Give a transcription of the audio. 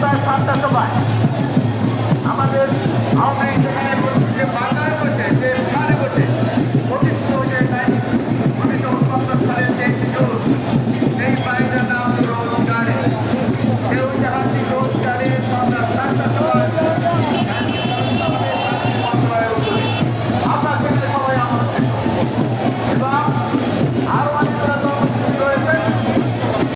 সপ্তাহে সাতটা সময়।